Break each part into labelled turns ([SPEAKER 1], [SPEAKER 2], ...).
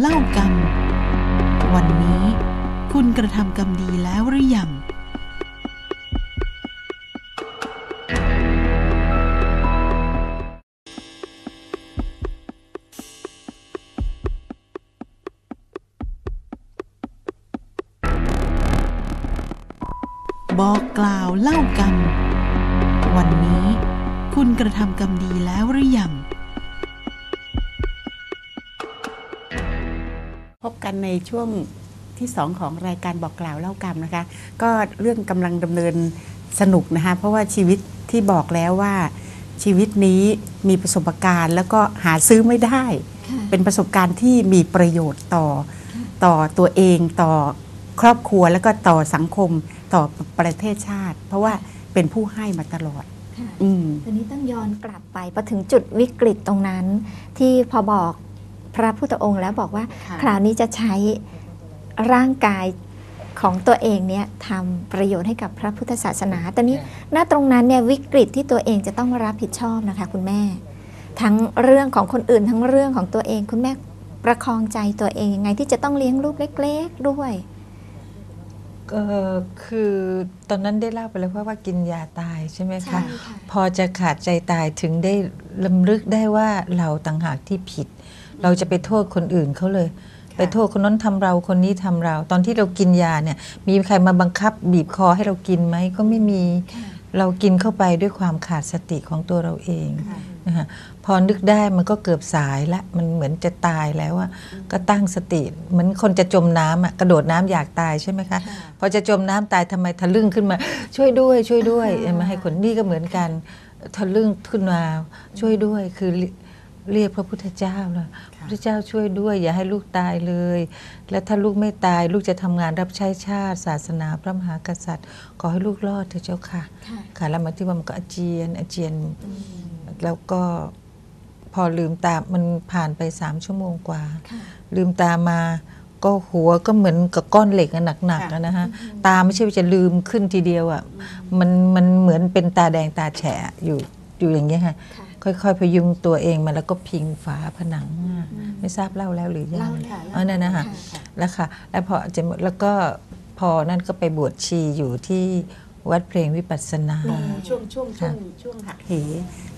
[SPEAKER 1] เล่ากรรม วันนี้คุณกระทำกรรมดีแล้วหรือยังบอกกล่าวเล่ากรรม วันนี้คุณกระทำกรรมดีแล้วหรือยัง
[SPEAKER 2] พบกันในช่วงที่สองของรายการบอกกล่าวเล่ากรรมนะคะ ก็เรื่องกำลังดำเนินสนุกนะคะ เพราะว่าชีวิตที่บอกแล้วว่าชีวิตนี้มีประสบการณ์แล้วก็หาซื้อไม่ได้ เป็นประสบการณ์ที่มีประโยชน์ต่อต่อตัวเองต่อครอบครัวแล้วก็ต่อสังคมต่อประเทศชาติ เพราะว่าเป็นผู้ให้มาตลอด
[SPEAKER 3] ค่ะ
[SPEAKER 2] อืม
[SPEAKER 3] ทีนี้ต้องย้อนกลับไปพอถึงจุดวิกฤตตรงนั้น ที่พอบอก พระพุทธองค์แล้วบอกว่า
[SPEAKER 2] ค่ะ
[SPEAKER 3] คราวนี้จะใช้ร่างกายของตัวเองเนี่ยทำประโยชน์ให้กับพระพุทธศาสนา ตอนนี้ณตรงนั้นเนี่ยวิกฤตที่ตัวเองจะต้องรับผิดชอบนะคะคุณแม่ ทั้งเรื่องของคนอื่นทั้งเรื่องของตัวเอง คุณแม่ประคองใจตัวเองยังไงที่จะต้องเลี้ยงลูกเล็ก ๆด้วย
[SPEAKER 4] เออคือตอนนั้นได้เล่าไปแล้วว่าว่ากินยาตายใช่ไหมคะ
[SPEAKER 3] ค่ะ
[SPEAKER 4] พอจะขาดใจตายถึงได้ลำลึกได้ว่าเราต่างหากที่ผิด เราจะไปโทษคนอื่นเขาเลย ไปโทษคนนั้นทำเราคนนี้ทำเรา ตอนที่เรากินยาเนี่ย มีใครมาบังคับบีบคอให้เรากินไหมก็ไม่มี
[SPEAKER 3] ค่ะ
[SPEAKER 4] เรากินเข้าไปด้วยความขาดสติของตัวเราเอง
[SPEAKER 2] ค่ะ
[SPEAKER 4] นะคะพอนึกได้มันก็เกือบสายละมันเหมือนจะตายแล้วอะก็ตั้งสติเหมือนคนจะจมน้ำอะกระโดดน้ำอยากตายใช่ไหมคะพอจะจมน้ำตายทำไมทะลึ่งขึ้นมา ช่วยด้วย ช่วยด้วย
[SPEAKER 3] อ่า
[SPEAKER 4] มาให้คนนี่ก็เหมือนกันทะลึ่งขึ้นมาช่วยด้วยคือ เรีเรียกพระพุทธเจ้าเลยพระพุทธเจ้าช่วยด้วย อย่าให้ลูกตายเลย และถ้าลูกไม่ตายลูกจะทำงานรับใช้ชาติ ศาสนาพระมหากษัตริย์ ขอให้ลูกรอดเถอะเจ้าค่ะ
[SPEAKER 3] ค่ะ
[SPEAKER 4] ค่ะแล้วมาที่ว่ามันก็อาเจียนอาเจียน แล้วก็พอลืมตา มันผ่านไปสามชั่วโมงกว่า
[SPEAKER 3] ค่ะ
[SPEAKER 4] ลืมตามาก็หัวก็เหมือนกับก้อนเหล็กอะหนักๆอะนะฮะตาไม่ใช่ว่าจะลืมขึ้นทีเดียวอะมันมันเหมือนเป็นตาแดงตาแฉะอยู่อยู่อย่างเงี้ยค่ะ
[SPEAKER 3] ค่ะ
[SPEAKER 4] ค่อยๆ พยุงตัวเองมาแล้วก็พิงฝาผนังอะไม่ทราบเล่าแล้วหรือยั
[SPEAKER 3] เล่างค่ะ
[SPEAKER 4] เออนั่นนะคะ
[SPEAKER 3] ค่ะ
[SPEAKER 4] แล้วค่ะ แล้วพอจะหมดแล้วก็พอนั่นก็ไปบวชชีอยู่ที่วัดเพลงวิปัสสนา
[SPEAKER 2] ช่วงช่วงช่ว
[SPEAKER 4] ค่ะ
[SPEAKER 2] งช่วงหักเห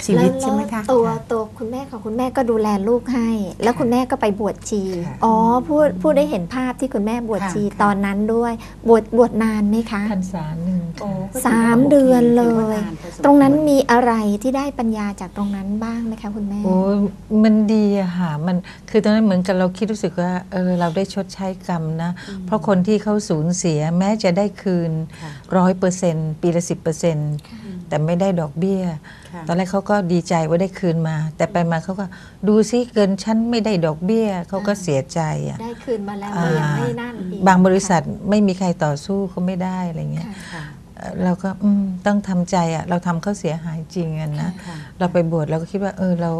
[SPEAKER 2] ชีวิตใช่ไหมคะ
[SPEAKER 3] แล้วตัวตัวคุณแม่ของคุณแม่ก็ดูแลลูกให้ แล้วคุณแม่ก็ไปบวชชี
[SPEAKER 4] ค่ะ
[SPEAKER 3] อ๋อพูดพูดได้เห็นภาพที่คุณแม่บวชชี
[SPEAKER 2] ค่ะ
[SPEAKER 3] ตอนนั้นด้วย บวชบวชนานไหมคะ
[SPEAKER 4] พรรษาหนึ่ง
[SPEAKER 2] โอ้
[SPEAKER 4] ค่ะ
[SPEAKER 2] ก็ถือว่
[SPEAKER 3] สามเดือนเลย
[SPEAKER 2] ถือว่านานพอสมคว
[SPEAKER 3] ตรงนั้นมีอะไรที่ได้ปัญญาจากตรงนั้นบ้างไหมคะคุณแม่
[SPEAKER 4] โอ้ยมันดีอะค่ะมันคือตอนนั้นเหมือนกับเราคิดรู้สึกว่าเออเราได้ชดใช้กรรมนะ เพราะคนที่เขาสูญเสียแม้จะได้คืน
[SPEAKER 2] ค่ะ
[SPEAKER 4] ร้อยเปอร์เซ็นต์ปีละสิบเปอร์เซ็นต์แต่ไม่ได้ดอกเบี้ย
[SPEAKER 2] ค่ะ
[SPEAKER 4] ตอนแรกเขาก็ดีใจว่าได้คืนมา แต่ไปมาเขาก็ดูซิเกินชั้นไม่ได้ดอกเบี้ยเขาก็เสียใจอะ
[SPEAKER 3] ได้คืนมาแล้ว
[SPEAKER 4] อ่า
[SPEAKER 3] ยังไม่นั่นอีก
[SPEAKER 4] บางบริษัทไม่มีใครต่อสู้เขาไม่ได้อะไรเงี้ย
[SPEAKER 3] ค่ะ
[SPEAKER 2] ค่ะ
[SPEAKER 4] เอ่อเราก็อืมต้องทำใจอะเราทำเขาเสียหายจริงอะนะ
[SPEAKER 2] ค่ะ
[SPEAKER 4] เราไปบวชเราก็คิดว่า เออเรา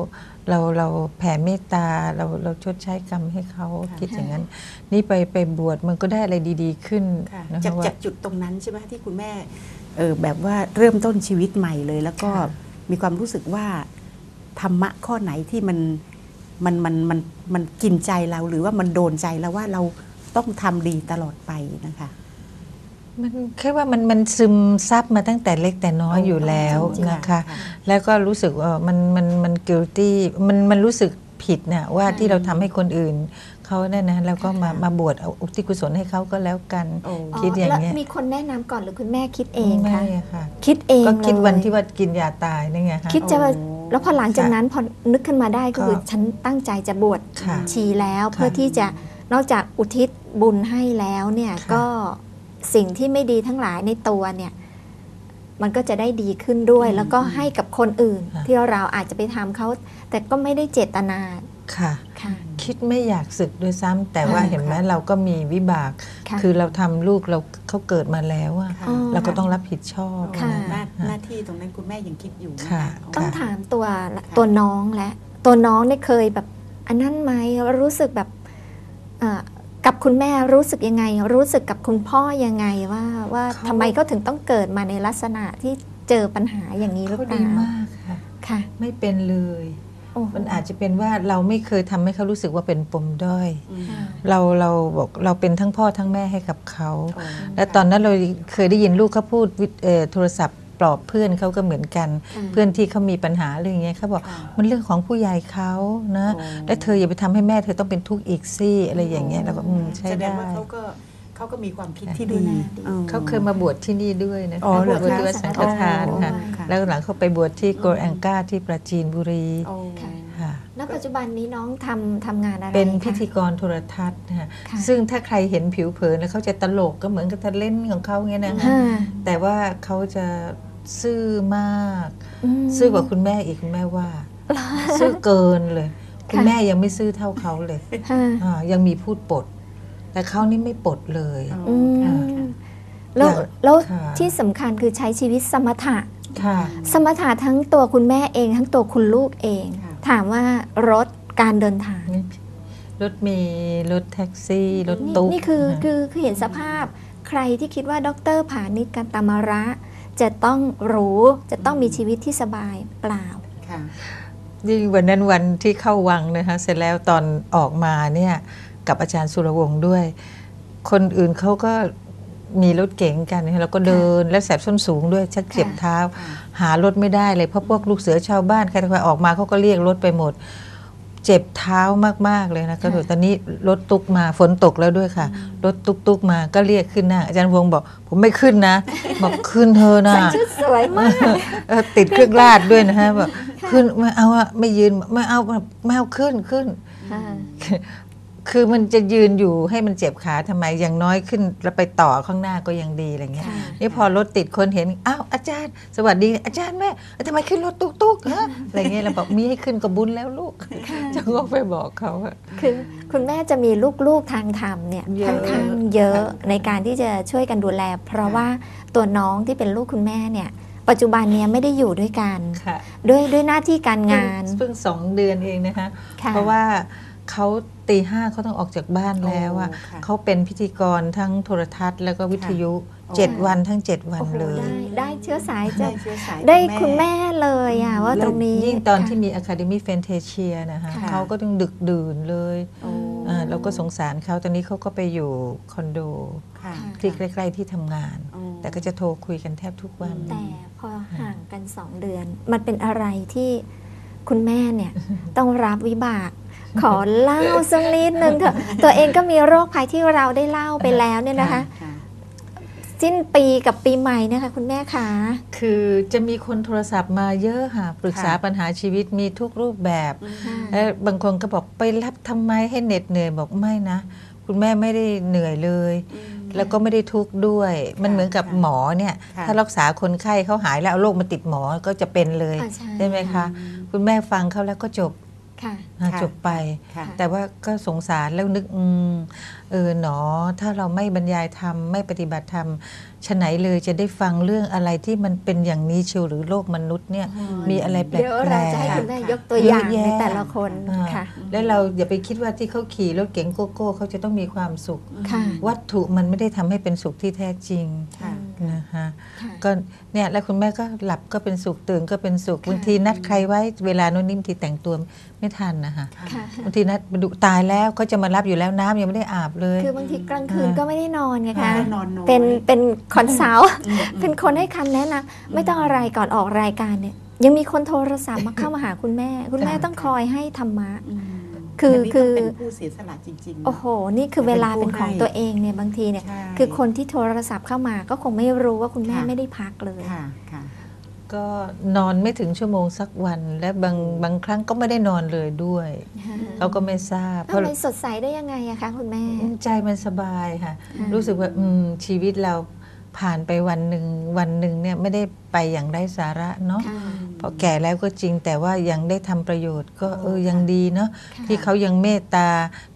[SPEAKER 4] เราเราแผ่เมตตาเราเราชดใช้กรรมให้เขา
[SPEAKER 2] ค่ะ
[SPEAKER 4] คิดอย่างนั้น นี่ไปไปบวชมันก็ได้อะไรดี ๆ ขึ้น
[SPEAKER 2] ค่ะ
[SPEAKER 4] นะ
[SPEAKER 2] จาก
[SPEAKER 4] คะว่า
[SPEAKER 2] จากจุดตรงนั้นใช่ไหมที่คุณแม่ เออแบบว่าเริ่มต้นชีวิตใหม่เลย แล้วก็
[SPEAKER 4] ค่ะ
[SPEAKER 2] มีความรู้สึกว่าธรรมะข้อไหนที่มันมันมันมันมันกินใจเราหรือว่ามันโดนใจเราว่าเราต้องทำดีตลอดไปนะคะ
[SPEAKER 4] มันแค่ว่ามันมันซึมซับมาตั้งแต่เล็กแต่น้อยอยู่แล้ว
[SPEAKER 2] จริงๆ
[SPEAKER 4] นะคะ
[SPEAKER 2] ค่ะ
[SPEAKER 4] แล้วก็รู้สึกว่ามันมันมัน guilty มันมันรู้สึกผิดเนี่ยว่าที่เราทำให้คนอื่น เขาเนี่ยนะแล้วก็มามาบวชเอาอุทิศกุศลให้เขาก็แล้วกัน
[SPEAKER 2] โอ้
[SPEAKER 4] คิดอย่างเงี้ย
[SPEAKER 3] แล้วมีคนแนะนำก่อนหรือคุณแม่คิดเอง
[SPEAKER 4] ไม่
[SPEAKER 3] คะ
[SPEAKER 4] อะค่ะ
[SPEAKER 3] คิดเอง
[SPEAKER 4] ก็คิดวัน
[SPEAKER 3] เลย
[SPEAKER 4] ที่ว่ากินยาตายนี่ไงคะ
[SPEAKER 3] คิดจะว่า
[SPEAKER 2] โอ้
[SPEAKER 3] แล้วพอหลังจากนั้นพอนึกขึ้นมาได้ก็คือ
[SPEAKER 4] ก็
[SPEAKER 3] ฉันตั้งใจจะบวช
[SPEAKER 4] ค่ะ
[SPEAKER 3] ชีแล้ว
[SPEAKER 4] ค่ะ
[SPEAKER 3] เพื่อที่จะนอกจากอุทิศบุญให้แล้วเนี่ย
[SPEAKER 4] ค่ะ
[SPEAKER 3] ก็สิ่งที่ไม่ดีทั้งหลายในตัวเนี่ยมันก็จะได้ดีขึ้นด้วย
[SPEAKER 2] อืม
[SPEAKER 3] แล้วก็ให้กับคนอื่น
[SPEAKER 4] ค่ะ
[SPEAKER 3] ที่เราอาจจะไปทำเขาแต่ก็ไม่ได้เจตนา
[SPEAKER 4] ค่ะ
[SPEAKER 3] ค่ะ
[SPEAKER 4] คิดไม่อยากศึกด้วยซ้ำแต่ว่า
[SPEAKER 3] ค่ะ
[SPEAKER 4] เห็นไหมเราก็มีวิบาก
[SPEAKER 3] ค่ะ
[SPEAKER 4] คือเราทำลูกเราเขาเกิดมาแล้วอะ
[SPEAKER 2] ค่ะ
[SPEAKER 3] อ๋อ
[SPEAKER 4] เราก็ต้องรับผิดชอบ
[SPEAKER 3] ค่ะ
[SPEAKER 2] หน้า
[SPEAKER 4] ค่ะ
[SPEAKER 2] หน้าที่ตรงนั้นคุณแม่ยังคิดอยู่น
[SPEAKER 4] ค่ะ
[SPEAKER 3] ต้อง
[SPEAKER 4] ค่ะ
[SPEAKER 3] ถามตัวตัวน้องและ ตัวน้องเนี่ยเคยแบบอันนั้นไหมรู้สึกแบบเอ่อกับคุณแม่รู้สึกยังไง รู้สึกกับคุณพ่อยังไงว่าว่า
[SPEAKER 4] เขา
[SPEAKER 3] ทำไมก็ถึงต้องเกิดมาในลักษณะที่เจอปัญหาอย่างนี้หรือ
[SPEAKER 4] เขา
[SPEAKER 3] เปล่า
[SPEAKER 4] ดีมากค่ะ
[SPEAKER 3] ค่ะ
[SPEAKER 4] ไม่เป็นเลย
[SPEAKER 3] โอ้โห
[SPEAKER 4] มันอาจจะเป็นว่าเราไม่เคยทำให้เขารู้สึกว่าเป็นปมด้อย
[SPEAKER 2] อืม
[SPEAKER 3] ค่ะ
[SPEAKER 4] เราเราบอกเราเป็นทั้งพ่อทั้งแม่ให้กับเขา
[SPEAKER 2] โอ้
[SPEAKER 4] และตอนนั้นเราเคยได้ยินลูกเขาพูดวิเอ่อโทรศัพท์ปลอบเพื่อนเขาก็เหมือนกัน
[SPEAKER 3] อืม
[SPEAKER 4] เพื่อนที่เขามีปัญหาเรื่องเงี้ยเขาบอก
[SPEAKER 2] ค่ะ
[SPEAKER 4] มันเรื่องของผู้ใหญ่เขานะ
[SPEAKER 2] โอ้
[SPEAKER 4] และเธออย่าไปทำให้แม่เธอต้องเป็นทุกข์อีกสิอะไรอย่างเงี้ยแล้วก็อืมใช่
[SPEAKER 2] แสด
[SPEAKER 4] ได้
[SPEAKER 2] งว่าเขาก็ เขาก็มีความคิดที่
[SPEAKER 3] ดู
[SPEAKER 2] ดี
[SPEAKER 3] แลดี
[SPEAKER 2] อืม
[SPEAKER 4] เขาเคยมาบวชที่นี่ด้วยนะ
[SPEAKER 2] อ๋อ
[SPEAKER 4] คะ
[SPEAKER 2] เหรอบ
[SPEAKER 4] วช
[SPEAKER 2] คะ
[SPEAKER 4] ที่วัดสังฆทานค่ะ
[SPEAKER 2] อ๋อค่ะ
[SPEAKER 4] แล้วหลังเขาไปบวชที่โกลแองกาที่ปราจีนบุรี
[SPEAKER 2] โอ้
[SPEAKER 3] ค่ะ
[SPEAKER 4] ค่ะ
[SPEAKER 3] ณปัจจุบันนี้น้องทำทำงานอะไร
[SPEAKER 4] เป็น
[SPEAKER 3] คะ
[SPEAKER 4] พิธีกรโทรทัศน์นะคะ
[SPEAKER 3] ค่ะ
[SPEAKER 4] ซึ่งถ้าใครเห็นผิวเผินแล้วเขาจะตลกก็เหมือนกับทะเล่นของเขาเงี้ยนะคะ
[SPEAKER 3] ค่ะ
[SPEAKER 4] แต่ว่าเขาจะซื่อมาก
[SPEAKER 3] ม
[SPEAKER 4] ซื่อกว่าคุณแม่อีกคุณแม่ว่า ซื่อเกินเลย คุณ
[SPEAKER 3] ค่ะ
[SPEAKER 4] แม่ยังไม่ซื่อเท่าเขาเลย
[SPEAKER 3] ค่ะ
[SPEAKER 4] อ่ายังมีพูดปด แต่เขานี่ไม่ปดเลย
[SPEAKER 2] อ๋อ
[SPEAKER 3] อืม
[SPEAKER 2] ค่ะ
[SPEAKER 3] แล้ว
[SPEAKER 4] อย่าง
[SPEAKER 3] แล้ว
[SPEAKER 4] ค่ะ
[SPEAKER 3] ที่สำคัญคือใช้ชีวิตสมถะ
[SPEAKER 4] ค่ะ
[SPEAKER 3] สมถะทั้งตัวคุณแม่เอง ทั้งตัวคุณลูกเอง
[SPEAKER 2] ค่ะ
[SPEAKER 3] ถามว่ารถการเดินทาง
[SPEAKER 4] รถเมล์รถแท็กซี่ รถ
[SPEAKER 3] นี่
[SPEAKER 4] ตุ๊ก
[SPEAKER 3] นี่คือ
[SPEAKER 4] นะ
[SPEAKER 3] คือคือเห็นสภาพใครที่คิดว่าดรผานิชกันตามระ จะต้องหรูจะต้องมีชีวิตที่สบายเปล่า
[SPEAKER 2] ค่ะ
[SPEAKER 4] ยิ่งวันนั้นวันที่เข้าวังนะคะเสร็จแล้วตอนออกมาเนี่ย กับอาจารย์สุรวงศ์ด้วย คนอื่นเขาก็มีรถเก๋งกันนะคะแล้วก็เดินและแสบส้นสูงด้วยชักเจ็บเท้า
[SPEAKER 2] ค่ะ
[SPEAKER 4] หารถไม่ได้เลยเพราะพวกลูกเสือชาวบ้านใครๆออกมาเขาก็เรียกรถไปหมด เจ็บเท้ามากๆเลยนะก็เลยตอนนี้รถตุกมาฝนตกแล้วด้วยค่ะ รถตุกตุกๆมาก็เรียกขึ้นหน้าอาจารย์วงศ์บอก ผมไม่ขึ้นนะ บอกขึ้นเธอะนะ
[SPEAKER 3] ใส่ชุดสวยมาก
[SPEAKER 4] เออติดเครื่องราดด้วยนะฮะแบบขึ้นไม่เอาอะไม่ยืนไม่เอาไม่เอาขึ้นขึ้น
[SPEAKER 3] ค่ะ
[SPEAKER 4] คือมันจะยืนอยู่ให้มันเจ็บขาทำไมอย่างน้อยขึ้นแล้วไปต่อข้างหน้าก็ยังดีอะไรเงี้ย
[SPEAKER 3] ค่ะ
[SPEAKER 4] นี่พอรถติดคนเห็นอ้าวอาจารย์ สวัสดีอาจารย์แม่ทำไมขึ้นรถตุ๊กๆฮะอะไรเงี้ยเราบอกมีให้ขึ้นก็บุญแล้วลูกจะก็ไปบอกเขาอะ
[SPEAKER 3] คือคุณแม่จะมีลูกๆทางธรรมเนี่ย
[SPEAKER 4] เยอะ
[SPEAKER 3] ค่อนข้างเยอะในการที่จะช่วยกันดูแล เพราะว่าตัวน้องที่เป็นลูกคุณแม่เนี่ยปัจจุบันเนี้ยไม่ได้อยู่ด้วยกัน
[SPEAKER 4] ค่ะ
[SPEAKER 3] ด้วยด้วยหน้าที่การงาน
[SPEAKER 4] เพิ่งสองเดือนเองนะคะ
[SPEAKER 3] ค่ะ
[SPEAKER 4] เพราะว่า เขาตีห้าเขาต้องออกจากบ้านแล้วอะ
[SPEAKER 2] โอ้ค่ะ
[SPEAKER 4] เขาเป็นพิธีกรทั้งโทรทัศน์ แล้วก็วิทยุ
[SPEAKER 2] ค่ะ
[SPEAKER 4] เจ็ดวันทั้งเจ็ดวัน
[SPEAKER 3] โอ้โห
[SPEAKER 4] เลย
[SPEAKER 3] ได้ได้เชื้อสายจา
[SPEAKER 2] ได้
[SPEAKER 3] ก
[SPEAKER 2] เชื้อสาย
[SPEAKER 3] ได้คุณแม่เลยอะว่าตรงนี้
[SPEAKER 4] ยิ่งตอนที่
[SPEAKER 3] ค่ะ
[SPEAKER 4] มี Academy Fantasia นะคะ
[SPEAKER 3] ค่ะ
[SPEAKER 4] เขาก็ต้องดึกดื่นเลย
[SPEAKER 2] โอ้
[SPEAKER 4] อ่าเราก็สงสารเขาตอนนี้เขาก็ไปอยู่คอนโด
[SPEAKER 2] ค่ะ
[SPEAKER 4] ที่ใกล้ ๆ ที่ทำงาน
[SPEAKER 2] อ๋อ
[SPEAKER 4] แต่ก็จะโทรคุยกันแทบทุกวัน
[SPEAKER 3] แต่พอห่างกันสองเดือน มันเป็นอะไรที่คุณแม่เนี่ย ต้องรับวิบาก ขอเล่าสักนิดนึงเถอะตัวเองก็มีโรคภัยที่เราได้เล่าไปแล้วเนี่ยนะคะ
[SPEAKER 2] ค่ะ
[SPEAKER 3] สิ้นปีกับปีใหม่เนะคะคุณแม่คะ
[SPEAKER 4] คือจะมีคนโทรศัพท์มาเยอะค่ะปรึกษา
[SPEAKER 2] ค่ะ
[SPEAKER 4] ปัญหาชีวิตมีทุกรูปแบบ
[SPEAKER 3] ค่ะ
[SPEAKER 4] แล้วบางคนก็บอกไปรับทำไมให้เหน็ดเหนื่อยบอกไม่นะ คุณแม่ไม่ได้เหนื่อยเลย แล้วก็ไม่ได้ทุกข์ด้วย มันเหมือนกับ
[SPEAKER 2] ค่ะ
[SPEAKER 4] หมอเนี่ย
[SPEAKER 2] ค่ะ
[SPEAKER 4] ถ้ารักษาคนไข้เขาหายแล้วเอาโรคมาติดหมอก็จะเป็นเลย
[SPEAKER 3] อ่าใช่
[SPEAKER 4] ใช่ไหมคะ คุณแม่ฟังเขาแล้วก็จบ
[SPEAKER 3] ค่ะ
[SPEAKER 4] อะ
[SPEAKER 2] ค่ะ
[SPEAKER 4] จบไป
[SPEAKER 2] ค่ะ
[SPEAKER 4] แต่ว่าก็สงสารแล้วนึกอืมเออหนอ ถ้าเราไม่บรรยายธรรม ไม่ปฏิบัติธรรมฉะไหนเลยจะได้ฟังเรื่องอะไรที่มันเป็นอย่างนี้เชียวหรือโลกมนุษย์เนี่ยมีอะไรแปล
[SPEAKER 3] เดี๋ยวเราจะให้
[SPEAKER 4] ก
[SPEAKER 3] คุณแม่ยกตัวอย่าง
[SPEAKER 4] เยอะ
[SPEAKER 3] ใน
[SPEAKER 4] แยะ
[SPEAKER 3] แต่ละคน
[SPEAKER 4] ๆอ่า
[SPEAKER 3] ค่ะ
[SPEAKER 4] แล้วเราอย่าไปคิดว่าที่เขาขี่รถเก๋งโกโก้เขาจะต้องมีความสุข
[SPEAKER 3] ค่ะ
[SPEAKER 4] วัตถุมันไม่ได้ทำให้เป็นสุขที่แท้จริง
[SPEAKER 2] ค่ะ
[SPEAKER 4] นะคะ
[SPEAKER 3] ค่ะ
[SPEAKER 4] ก็เนี่ยแล้วคุณแม่ก็หลับก็เป็นสุขตื่นก็เป็นสุข
[SPEAKER 3] ค่ะ
[SPEAKER 4] บางทีนัดใครไว้เวลาโน้นนี่บางทีแต่งตัวไม่ทันนะคะ
[SPEAKER 3] ค่ะ
[SPEAKER 4] บางทีนัดมาดูตายแล้วเขาจะมารับอยู่แล้วน้ำยังไม่ได้อาบเลย
[SPEAKER 3] คือบางทีกลางคืนก็ไม่ได้นอนไง
[SPEAKER 2] ค่ะ
[SPEAKER 3] คะ
[SPEAKER 2] นอนน้อย
[SPEAKER 3] เป็นเป็นคอนซัลท์
[SPEAKER 2] อืม
[SPEAKER 3] เป็นคนให้คำแนะนำไม่ต้องอะไรก่อนออกรายการเนี่ยยังมีคนโทรศัพท์มาเข้ามาหาคุณแม่ คุณแม่
[SPEAKER 2] ค่ะ
[SPEAKER 3] ต้องคอยให้ธรรมะ
[SPEAKER 2] อืม
[SPEAKER 3] คือ
[SPEAKER 2] อันนี้
[SPEAKER 3] คือ
[SPEAKER 2] ต้องเป็นผู้เสียสละจริงๆนะ
[SPEAKER 3] โอ้โห นี่คือเวลาเป็นของตัวเองเนี่ยบางทีเนี่ย
[SPEAKER 2] ใช่
[SPEAKER 3] คือคนที่โทรศัพท์เข้ามาก็คงไม่รู้ว่าคุณแม่
[SPEAKER 2] ค่ะ
[SPEAKER 3] ไม่ได้พักเลย
[SPEAKER 2] ค่ะค่ะ
[SPEAKER 4] ก็นอนไม่ถึงชั่วโมงสักวัน และบางบางครั้งก็ไม่ได้นอนเลยด้วยเขาก็ไม่ทราบเพ
[SPEAKER 3] ทำ
[SPEAKER 4] ราะ
[SPEAKER 3] ไมสดใสได้ยังไงอะคะคุณแม่
[SPEAKER 4] ใจมันสบายค่ะ
[SPEAKER 3] ค่ะ
[SPEAKER 4] รู้สึกว่าอืมชีวิตเรา ผ่านไปวันหนึ่งวันหนึ่งเนี่ยไม่ได้ไปอย่างไร้สาระเนาะ
[SPEAKER 3] ค่ะ
[SPEAKER 4] พอแก่แล้วก็จริงแต่ว่ายังได้ทำประโยชน์ ก็เออยังดีเนาะ
[SPEAKER 3] ค่ะ
[SPEAKER 4] ที่เขายังเมตตา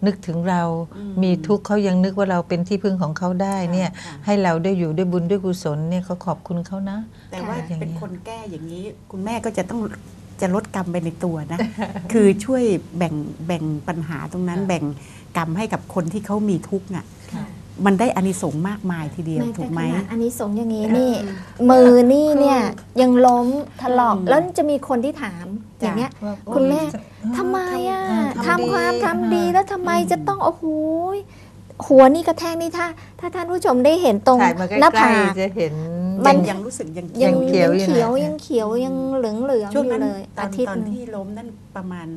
[SPEAKER 4] นึกถึงเรา
[SPEAKER 2] อืม
[SPEAKER 4] มีทุกข์เขายังนึกว่าเราเป็นที่พึ่งของเขาได้เนี่ย
[SPEAKER 2] ค่ะ
[SPEAKER 4] ให้เราได้อยู่ด้วยบุญด้วยกุศลเนี่ยเขาขอบคุณเขานะ
[SPEAKER 2] แต่ว่า
[SPEAKER 4] อย่างเงี้ย
[SPEAKER 2] เป็นคนแก้อย่างนี้ คุณแม่ก็จะต้องจะลดกรรมไปในตัวนะ คือช่วยแบ่งแบ่งปัญหาตรงนั้น
[SPEAKER 4] ค่ะ
[SPEAKER 2] แบ่งกรรมให้กับคนที่เขามีทุกข์อะ
[SPEAKER 4] ค่ะ
[SPEAKER 2] มันได้อานิสงส์มากมายทีเดียว
[SPEAKER 3] แม้
[SPEAKER 2] ถู
[SPEAKER 3] แต่
[SPEAKER 2] กไหม
[SPEAKER 3] ขนาดอันนี้สงส์อย่างนี้นี่ มือนี่เนี่ยยังล้มถลอก
[SPEAKER 2] อืม
[SPEAKER 3] แล้วจะมีคนที่ถาม
[SPEAKER 2] จ้ะ
[SPEAKER 3] อย่างเงี้ย
[SPEAKER 4] ว่า
[SPEAKER 3] คุณแม่
[SPEAKER 4] โอ้ย
[SPEAKER 3] ทำไมอะ
[SPEAKER 4] เออ
[SPEAKER 3] ทำความทำดี
[SPEAKER 4] เออ
[SPEAKER 3] แล้วทำไมจะต้องโอ้โหยหัวนี่กระแทกนี่ถ้า ถ้าท่านผู้ชมได้เห็นตรง
[SPEAKER 4] ถ่ายมาใก
[SPEAKER 3] หน้า
[SPEAKER 4] ล้
[SPEAKER 3] ผาก
[SPEAKER 4] ๆจะเห็น
[SPEAKER 3] มั
[SPEAKER 2] ยัง
[SPEAKER 3] น
[SPEAKER 2] ยังรู้สึกยัง
[SPEAKER 3] ยัง
[SPEAKER 4] เขียวอยู่
[SPEAKER 3] เขียว
[SPEAKER 4] นะ
[SPEAKER 3] ยังเขียวยังเหลืองเหลืองๆ
[SPEAKER 2] ช่วง
[SPEAKER 3] อยู่
[SPEAKER 2] นั้น
[SPEAKER 3] เลย
[SPEAKER 2] ตอ
[SPEAKER 3] อานทิต
[SPEAKER 2] ต
[SPEAKER 3] ย์
[SPEAKER 2] อน
[SPEAKER 3] หนึ่ง
[SPEAKER 2] ที่ล้มนั่นประมาณ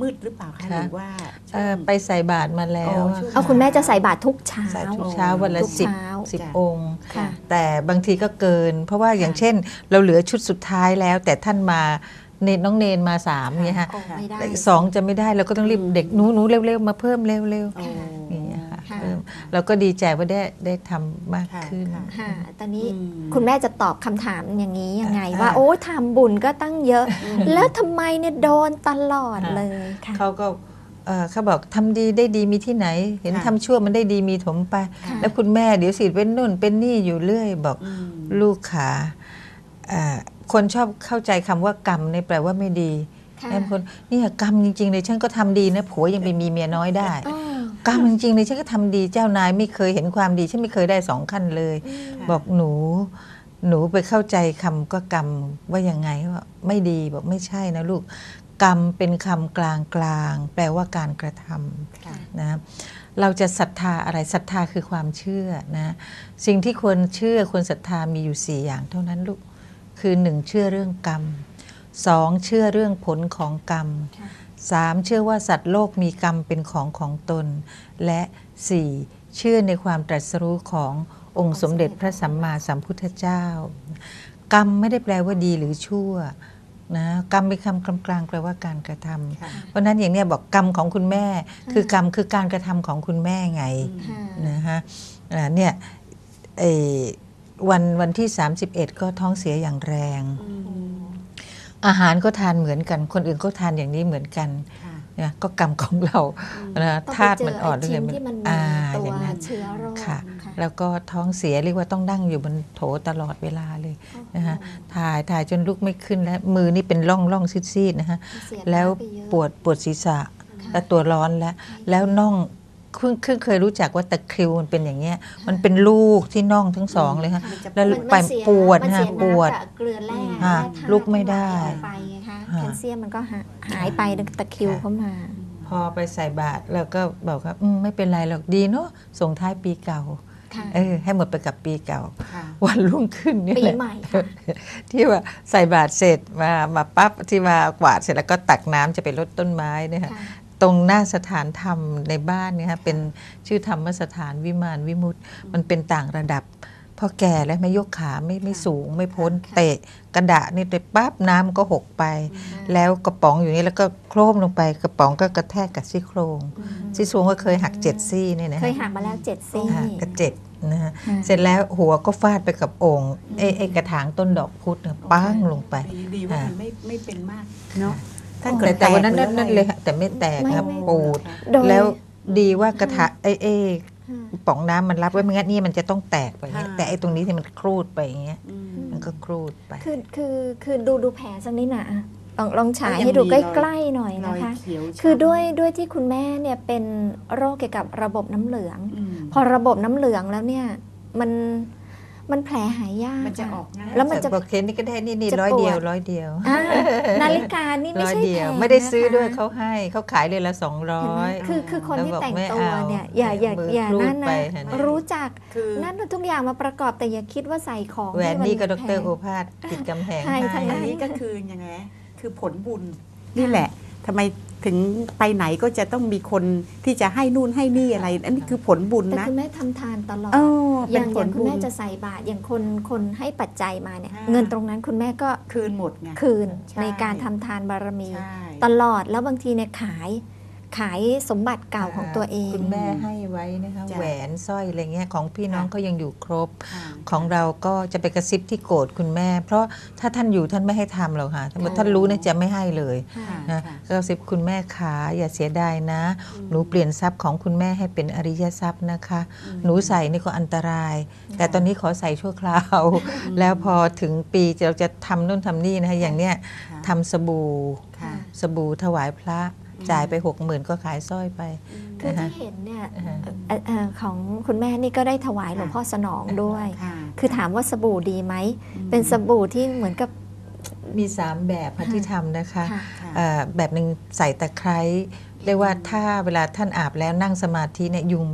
[SPEAKER 2] มืดหรือเปล่าคะ
[SPEAKER 4] ค่ะ
[SPEAKER 2] หรือว่า
[SPEAKER 4] เออไปใส่บาตรมาแล้ว
[SPEAKER 2] อ๋อ
[SPEAKER 4] อะ
[SPEAKER 2] ช่วง
[SPEAKER 3] เอาคุณแม่จะใส่บาตรทุกเช้า
[SPEAKER 4] ใส่ทุกเช้าวันละ
[SPEAKER 3] ทุก
[SPEAKER 4] สิบ
[SPEAKER 3] เช้า
[SPEAKER 4] สิบ
[SPEAKER 2] จ้ะ
[SPEAKER 4] องค์
[SPEAKER 3] ค่ะ
[SPEAKER 4] แต่บางทีก็เกิน เพราะว่าอย่างเช่น เราเหลือชุดสุดท้ายแล้ว แต่ท่านมาเนนน้องเนนมาสามเนี่ยฮะ
[SPEAKER 3] โอ้ไม่ได้
[SPEAKER 4] แต่อีกสองจะไม่ได้เราก็ต้องรีบ
[SPEAKER 2] อืม
[SPEAKER 4] เด็กหนูหนูเร็วๆมาเพิ่มเร็ว
[SPEAKER 2] โอ้
[SPEAKER 4] ๆอย่าง เงี้ยค่ะ
[SPEAKER 3] ค่ะ
[SPEAKER 4] เพิ่มเราก็ดีใจว่าได้ได้ทำมาก
[SPEAKER 2] ค่ะ
[SPEAKER 4] ขึ้น
[SPEAKER 2] ค่ะ
[SPEAKER 3] ค่ะตอนนี้
[SPEAKER 2] อืม
[SPEAKER 3] คุณแม่จะตอบคำถามอย่างนี้ยังไง
[SPEAKER 2] อ่า
[SPEAKER 3] ว่าโอ้ทำบุญก็ตั้งเยอะ แล้วทำไมเนี่ยโดนตลอดเลยค่ะ
[SPEAKER 4] เขาก็เอ่อเขาบอกทำดีได้ดีมีที่ไหน เห็น
[SPEAKER 2] ค่ะ
[SPEAKER 4] ทำชั่วมันได้ดีมีถมไป
[SPEAKER 3] ค่ะ
[SPEAKER 4] แล้วคุณแม่เดี๋ยวสิเป็นนู่นเป็นนี่อยู่เรื่อย บอก
[SPEAKER 2] อืม
[SPEAKER 4] ลูกขาอ่าคนชอบเข้าใจคำว่ากรรมในแปลว่าไม่ดี
[SPEAKER 3] ค่ะ
[SPEAKER 4] แม่คนเนี่ยกรรมจริงๆเลยฉันก็ทำดีนะผัวยังไปมีเมียน้อยได้
[SPEAKER 3] อ้อ ก
[SPEAKER 4] รรมจริงๆเลยฉันก็ทำดีเจ้านายไม่เคยเห็นความดีฉันไม่เคยได้สองขั้นเลย
[SPEAKER 2] ค่ะ
[SPEAKER 4] บอกหนูหนูไปเข้าใจคำก็กรรมว่ายังไงว่าไม่ดีบอกไม่ใช่นะลูกกรรมเป็นคำกลางกลางๆแปลว่าการกระทำ
[SPEAKER 2] ค่ะ
[SPEAKER 4] นะเราจะศรัทธาอะไรศรัทธาคือความเชื่อนะสิ่งที่ควรเชื่อควรศรัทธามีอยู่สี่อย่างเท่านั้นลูกคือหนึ่งเชื่อเรื่องกรรมสองเชื่อเรื่องผลของกรรม
[SPEAKER 3] ค่ะ
[SPEAKER 4] สามเชื่อว่าสัตว์โลกมีกรรมเป็นของของตน และสี่เชื่อในความตรัสรู้ขององค์สมเด็จพระสัมมาสัมพุทธเจ้า กรรมไม่ได้แปลว่าดีหรือชั่วนะกรรมเป็นคำกลางๆแปลว่าการกระทำ
[SPEAKER 2] ค่ะ
[SPEAKER 4] เพราะฉะนั้นอย่างเนี้ยบอกกรรมของคุณแม่ คือกรรมคือการกระทำของคุณแม่ไง
[SPEAKER 3] ค่ะ
[SPEAKER 4] นะฮะอ่าเนี่ยเอ่อวันวันที่ 31 ก็ท้องเสียอย่างแรง
[SPEAKER 2] อืม
[SPEAKER 4] อาหารก็ทานเหมือนกัน คนอื่นก็ทานอย่างนี้เหมือนกัน
[SPEAKER 2] ค่ะ
[SPEAKER 4] นะก็กรรมของเรานะ
[SPEAKER 3] ต้อง
[SPEAKER 4] ธาตุ
[SPEAKER 3] ไปเจ
[SPEAKER 4] มัน
[SPEAKER 3] อ
[SPEAKER 4] อ่อน
[SPEAKER 3] ไอ้ชิ้น
[SPEAKER 4] เลย
[SPEAKER 3] ที่มันมี
[SPEAKER 4] อ่า
[SPEAKER 3] ตั
[SPEAKER 4] อ
[SPEAKER 3] ว
[SPEAKER 4] ย่างนั้น
[SPEAKER 3] เชื้อโรค
[SPEAKER 4] ค่ะ
[SPEAKER 3] ค่ะ
[SPEAKER 4] แล้วก็ท้องเสียเรียกว่าต้องนั่งอยู่บนโถตลอดเวลาเลยนะคะถ่ายถ่ายจนลุกไม่ขึ้นแล้วมือนี่เป็นร่องร่องซีดๆนะคะ
[SPEAKER 3] เสีย
[SPEAKER 4] แล้ว
[SPEAKER 3] ไปเยอะ
[SPEAKER 4] ปวดปวดศีรษะและตัวร้อนแล้วแล้วน่อง เพิ่งเพิ่งเคยรู้จักว่าตะคริวมันเป็นอย่างเงี้ย มันเป็นลูกที่น่องทั้งสองเลยค่ะ
[SPEAKER 2] มันจะ
[SPEAKER 4] แล้ว
[SPEAKER 3] มัน
[SPEAKER 4] ไป
[SPEAKER 3] มันเสีย
[SPEAKER 4] ปวด
[SPEAKER 3] มัน
[SPEAKER 4] ฮะ
[SPEAKER 3] เสีย
[SPEAKER 4] ปวด
[SPEAKER 3] น้ำกับเกลือแร่
[SPEAKER 4] อ่า
[SPEAKER 3] แร่ธาตุ
[SPEAKER 4] ลุกไม่ได้
[SPEAKER 3] หายไปไงคะ
[SPEAKER 4] ฮะ
[SPEAKER 3] แคลเซียมมันก็หาหายไปตะคริวเข้ามา
[SPEAKER 4] พอไปใส่บาตรแล้วก็บอกว่าอืมไม่เป็นไรหรอกดีเนาะส่งท้ายปีเก่า
[SPEAKER 3] ค่ะ
[SPEAKER 4] เออให้หมดไปกับปีเก่า
[SPEAKER 2] ค่ะ
[SPEAKER 4] วันรุ่งขึ้นนี่
[SPEAKER 3] ปี
[SPEAKER 4] แหละ
[SPEAKER 3] ใหม่ค่ะ
[SPEAKER 4] ที่ว่าใส่บาตรเสร็จมามาปั๊บที่มากวาดเสร็จแล้วก็ตักน้ำจะไปรดต้นไม้เนี่ยค่ะ
[SPEAKER 3] ค่ะ
[SPEAKER 4] ตรงหน้าสถานธรรมในบ้านเนี่ยฮะเป็นชื่อธรรมสถานวิมานวิมุตติมันเป็นต่างระดับพอแก่แล้วไม่ยกขาไม่ไม่สูงไม่พ้น
[SPEAKER 3] ค่ะ
[SPEAKER 4] เตะกระดาษนี่ไปปั๊บน้ำก็หกไป แล้วกระป๋องอยู่นี่แล้วก็โครมลงไปกระป๋องก็กระแทกกับซี่โครงซี่โครงก็เคยหักเจ็ดซี่เนี่ยนะ
[SPEAKER 3] เค
[SPEAKER 4] ฮะ
[SPEAKER 3] ยหักมาแล้วเจ็ดซี่
[SPEAKER 4] อ่าก็เจ็ดนะฮะ
[SPEAKER 3] ค่ะ
[SPEAKER 4] เสร็จแล้วหัวก็ฟาดไปกับโองค์ไอ้ไอ้กระถางต้นดอกพุธเนี่ยปั้งลงไป
[SPEAKER 2] ดีดีว่า
[SPEAKER 4] อ่ามั
[SPEAKER 2] มันไม่ไม่เป็นมากเนาะ ถ้าเกิ
[SPEAKER 4] แต่
[SPEAKER 2] ด
[SPEAKER 4] แต่วันนั้น
[SPEAKER 2] แต
[SPEAKER 4] นั่
[SPEAKER 2] ก
[SPEAKER 4] น
[SPEAKER 2] หรือ
[SPEAKER 4] นั่น
[SPEAKER 2] อะไร
[SPEAKER 4] เลยฮะแต่ไม่แตกครับ
[SPEAKER 3] ไม่ไม่
[SPEAKER 4] ปูด
[SPEAKER 3] โดย
[SPEAKER 4] แล้วดีว่ากระทะไอ้ไอ้
[SPEAKER 3] ค่ะ
[SPEAKER 4] ป๋องน้ำมันรับไว้ไม่งั้นนี่มันจะต้องแตกไปอย่างเงี้ย
[SPEAKER 2] ค่ะ
[SPEAKER 4] แต่ไอ้ตรงนี้ที่มันครูดไปอย่างเงี้ย
[SPEAKER 2] อืม
[SPEAKER 4] มันก็ครูดไป
[SPEAKER 3] คือคือคือดูดูแผลสักนิดนะอะลองลองฉาย
[SPEAKER 2] ก็ยัง
[SPEAKER 3] ให้ดู
[SPEAKER 2] มี
[SPEAKER 3] ใก
[SPEAKER 2] รอย
[SPEAKER 3] ล้ๆหน่อย
[SPEAKER 2] รอ
[SPEAKER 3] นะ
[SPEAKER 2] ย
[SPEAKER 3] คะ
[SPEAKER 2] เขียวช้ำ
[SPEAKER 3] คือด้วยด้วยที่คุณแม่เนี่ยเป็นโรคเกี่ยวกับระบบน้ำเหลือง
[SPEAKER 2] อืม
[SPEAKER 3] พอระบบน้ำเหลืองแล้วเนี่ยมัน มันแผลหายยาก
[SPEAKER 2] มันจะ
[SPEAKER 3] ค่
[SPEAKER 2] ออกง่าย
[SPEAKER 3] แล้วมันจะ
[SPEAKER 4] บอกเทนนี่ก็ได้นี่นี่
[SPEAKER 3] จะ
[SPEAKER 4] ร้อยเดียว
[SPEAKER 3] ปวด
[SPEAKER 4] ร้อยเดียว
[SPEAKER 3] อ่านาฬิกานี่ไม่
[SPEAKER 4] ร้อย
[SPEAKER 3] ใช่
[SPEAKER 4] เดียว
[SPEAKER 3] แพง
[SPEAKER 4] ไม่ได้ซื้อ
[SPEAKER 3] นะคะ
[SPEAKER 4] ด้วยเขาให้เขาขายเลยละสองร้อย
[SPEAKER 3] เห็นไหมคือคือคน
[SPEAKER 4] แล้ว
[SPEAKER 3] ที่
[SPEAKER 4] บอก
[SPEAKER 3] แต่ง
[SPEAKER 4] ไม่
[SPEAKER 3] ตัว
[SPEAKER 4] เอา
[SPEAKER 3] เนี่ยอย่าอย่า
[SPEAKER 4] มือ
[SPEAKER 3] อย่า
[SPEAKER 4] ครูด
[SPEAKER 3] นั่น
[SPEAKER 4] ไป
[SPEAKER 3] นะ
[SPEAKER 4] เห็นไหม
[SPEAKER 3] รู้จัก
[SPEAKER 2] คือ
[SPEAKER 3] นั่นทุกอย่างมาประกอบแต่อย่าคิดว่าใส่ของ
[SPEAKER 4] แหวน
[SPEAKER 3] ที่มั
[SPEAKER 4] นี่ก็ด
[SPEAKER 3] แพ
[SPEAKER 4] รงโอภาสติดกำแพง
[SPEAKER 3] ให้
[SPEAKER 4] ให้
[SPEAKER 3] ทั้ง
[SPEAKER 2] อั
[SPEAKER 3] นั้น
[SPEAKER 2] นี้ก็คือยังไงคือผลบุญนี่แหละทำไม ถึงไปไหนก็จะต้องมีคนที่จะให้นู่นให้นี่อะไร อันนี้คือผลบุญ
[SPEAKER 3] แต่
[SPEAKER 2] นะ
[SPEAKER 3] คุณแม่ทำทานตลอด
[SPEAKER 2] เออ
[SPEAKER 3] อ
[SPEAKER 2] เป็น
[SPEAKER 3] ย่าง
[SPEAKER 2] ผ
[SPEAKER 3] อย่า
[SPEAKER 2] ล
[SPEAKER 3] งคุณ
[SPEAKER 2] บุญ
[SPEAKER 3] แม่จะใส่บาตรอย่างคนคนให้ปัจจัยมาเนี่ย
[SPEAKER 2] อ่า
[SPEAKER 3] เงินตรงนั้นคุณแม่ก็
[SPEAKER 2] คืนหมดไง
[SPEAKER 3] คืน
[SPEAKER 2] ใช่
[SPEAKER 3] ในการทำทานบารมี
[SPEAKER 2] ใช่
[SPEAKER 3] ตลอดแล้วบางทีเนี่ยขาย ขายสมบัติเก่าของตัวเอง
[SPEAKER 4] คุณแม่ให้ไว้นะคะ
[SPEAKER 2] จ้ะ
[SPEAKER 4] แหวนสร้อยอะไรเงี้ยของพี่น้อง
[SPEAKER 2] ค่ะ
[SPEAKER 4] ก็ยังอยู่ครบ
[SPEAKER 2] ค่ะ
[SPEAKER 4] ของเราก็จะไปกระซิบที่โกรธคุณแม่ เพราะถ้าท่านอยู่ท่านไม่ให้ทำหรอกค่ะถ้า
[SPEAKER 2] อ๋อ
[SPEAKER 4] ท่านรู้เนี่ยจะไม่ให้เลย
[SPEAKER 3] ค่ะ
[SPEAKER 4] นะ
[SPEAKER 2] ค่ะ
[SPEAKER 4] ก็กระซิบคุณแม่ขาอย่าเสียดายนะ หนูเปลี่ยนทรัพย์ของคุณแม่ให้เป็นอริยทรัพย์นะคะ หนูใส่นี่ก็อันตราย แต่ตอนนี้ขอใส่ชั่วคราว แล้วพอถึงปีเราจะทำนู่นทำนี่นะคะอย่างเนี้ย
[SPEAKER 2] ค่ะ
[SPEAKER 4] ทำสบู่
[SPEAKER 2] ค่ะ
[SPEAKER 4] สบู่ถวายพระ จ่ายไปหกหมื่นก็ขายสร้อยไป
[SPEAKER 3] คือ
[SPEAKER 4] นะฮะ
[SPEAKER 3] ที่เห็นเนี่ย
[SPEAKER 4] อ่าฮะ
[SPEAKER 3] เอ่อเอ่อของคุณแม่นี่ก็ได้ถวายหลวงพ่อสนองด้วย
[SPEAKER 2] ค่ะ
[SPEAKER 3] คือถามว่าสบู่ดีไหม เป็นสบู่ที่เหมือนกับ
[SPEAKER 4] มีสามแบบค่ะ
[SPEAKER 3] ค่ะ
[SPEAKER 4] ที่ทำนะคะ
[SPEAKER 3] ค่ะ
[SPEAKER 2] ค่ะ
[SPEAKER 4] เอ่อแบบหนึ่งใส่ตะไคร้เรียกว่าถ้าเวลาท่านอาบแล้วนั่งสมาธิเนี่ยยุง